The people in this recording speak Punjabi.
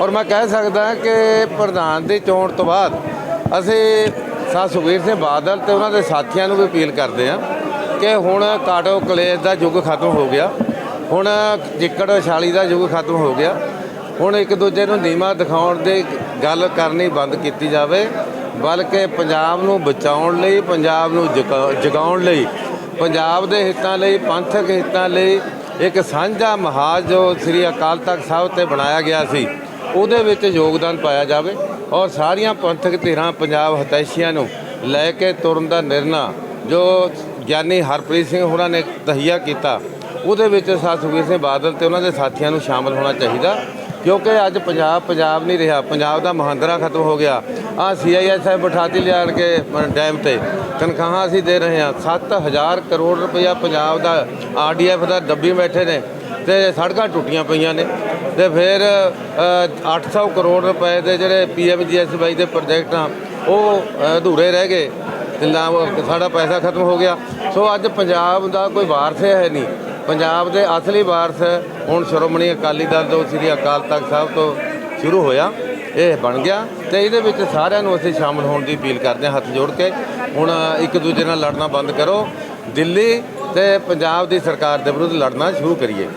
ਔਰ ਮੈਂ ਕਹਿ ਸਕਦਾ ਕਿ ਪ੍ਰਧਾਨ ਦੀ ਚੋਣ ਤੋਂ ਬਾਅਦ ਅਸੀਂ ਸਾ ਸੁਖਬੀਰ ਸਿੰਘ ਬਾਦਲ ਤੇ ਉਹਨਾਂ ਦੇ ਸਾਥੀਆਂ ਨੂੰ ਵੀ ਅਪੀਲ ਕਰਦੇ ਹਾਂ ਕਿ ਹੁਣ ਕਾਟੋ ਕਲੇਸ਼ ਦਾ ਯੁੱਗ ਖਤਮ ਹੋ ਗਿਆ, ਹੁਣ ਚਿੱਕੜ ਛਾਲੀ ਦਾ ਯੁੱਗ ਖਤਮ ਹੋ ਗਿਆ, ਹੁਣ ਇੱਕ ਦੂਜੇ ਨੂੰ ਨੀਮਾ ਦਿਖਾਉਣ ਦੀ ਗੱਲ ਕਰਨੀ ਬੰਦ ਕੀਤੀ ਜਾਵੇ, ਬਲਕਿ ਪੰਜਾਬ ਨੂੰ ਬਚਾਉਣ ਲਈ, ਪੰਜਾਬ ਨੂੰ ਜਗਾ- ਜਗਾਉਣ ਲਈ, ਪੰਜਾਬ ਦੇ ਹਿੱਤਾਂ ਲਈ, ਪੰਥਕ ਹਿੱਤਾਂ ਲਈ ਇੱਕ ਸਾਂਝਾ ਮਹਾਜ ਜੋ ਸ੍ਰੀ ਅਕਾਲ ਤਖਤ ਸਾਹਿਬ ਤੇ ਬਣਾਇਆ ਗਿਆ ਸੀ ਉਹਦੇ ਵਿੱਚ ਯੋਗਦਾਨ ਪਾਇਆ ਜਾਵੇ ਔਰ ਸਾਰੀਆਂ ਪੰਥਕ ਧਿਰਾਂ, ਪੰਜਾਬ ਹਤੈਸ਼ੀਆਂ ਨੂੰ ਲੈ ਕੇ ਤੁਰਨ ਦਾ ਨਿਰਣਾ ਜੋ ਗਿਆਨੀ ਹਰਪ੍ਰੀਤ ਸਿੰਘ ਹੋਰਾਂ ਨੇ ਤਹੀਆ ਕੀਤਾ, ਉਹਦੇ ਵਿੱਚ ਸਾ ਸੁਖਬੀਰ ਸਿੰਘ ਬਾਦਲ ਤੇ ਉਹਨਾਂ ਦੇ ਸਾਥੀਆਂ ਨੂੰ ਸ਼ਾਮਲ ਹੋਣਾ ਚਾਹੀਦਾ। ਕਿਉਂਕਿ ਅੱਜ ਪੰਜਾਬ ਪੰਜਾਬ ਨਹੀਂ ਰਿਹਾ, ਪੰਜਾਬ ਦਾ ਮਹਾਂਦਰਾ ਖਤਮ ਹੋ ਗਿਆ। ਆ ਸਾਹਿਬ ਬਿਠਾਤੀ ਲਿਆਣ ਕੇ ਡੈਮ ਤੇ। ਤਨਖਾਹਾਂ ਅਸੀਂ ਦੇ ਰਹੇ ਹਾਂ। 7000 ਕਰੋੜ ਰੁਪਇਆ ਪੰਜਾਬ ਦਾ ਆਰਡੀਐਫ ਦਾ ਡੱਬੀ ਬੈਠੇ ਨੇ ਤੇ ਸੜਕਾਂ ਟੁੱਟੀਆਂ ਪਈਆਂ ਨੇ। ਤੇ ਫਿਰ ਅ, 800 ਕਰੋੜ ਰੁਪਏ ਦੇ ਜਿਹੜੇ ਪੀਐਮਜੀਐਸਵਾਈ ਦੇ ਪ੍ਰੋਜੈਕਟ ਆ ਉਹ ਅਧੂਰੇ ਰਹਿ ਗਏ ਤੇ ਨਾ ਸਾਡਾ ਪੈਸਾ ਖਤਮ ਹੋ ਗਿਆ। ਸੋ ਅੱਜ ਪੰਜਾਬ ਦਾ ਕੋਈ ਵਾਰਸ ਹੈ ਨਹੀਂ। ਪੰਜਾਬ ਦੇ ਅਸਲੀ ਵਾਰਸ ਹੁਣ ਸ਼੍ਰੋਮਣੀ ਅਕਾਲੀ ਦਲ ਤੋਂ ਸ੍ਰੀ ਅਕਾਲ ਤਖਤ ਸਾਹਿਬ ਤੋਂ ਸ਼ੁਰੂ ਹੋਇਆ। ਇਹ ਬਣ ਗਿਆ ਤੇ ਇਹਦੇ ਵਿੱਚ ਸਾਰਿਆਂ ਨੂੰ ਅਸੀਂ ਸ਼ਾਮਲ ਹੋਣ ਦੀ ਅਪੀਲ ਕਰਦੇ ਹਾਂ ਹੱਥ ਜੋੜ ਕੇ। ਹੁਣ ਇੱਕ ਦੂਜੇ ਨਾਲ ਲੜਨਾ ਬੰਦ ਕਰੋ। ਦਿੱਲੀ ਤੇ ਪੰਜਾਬ ਦੀ ਸਰਕਾਰ ਦੇ ਵਿਰੁੱਧ ਲੜਨਾ ਸ਼ੁਰੂ ਕਰੀਏ।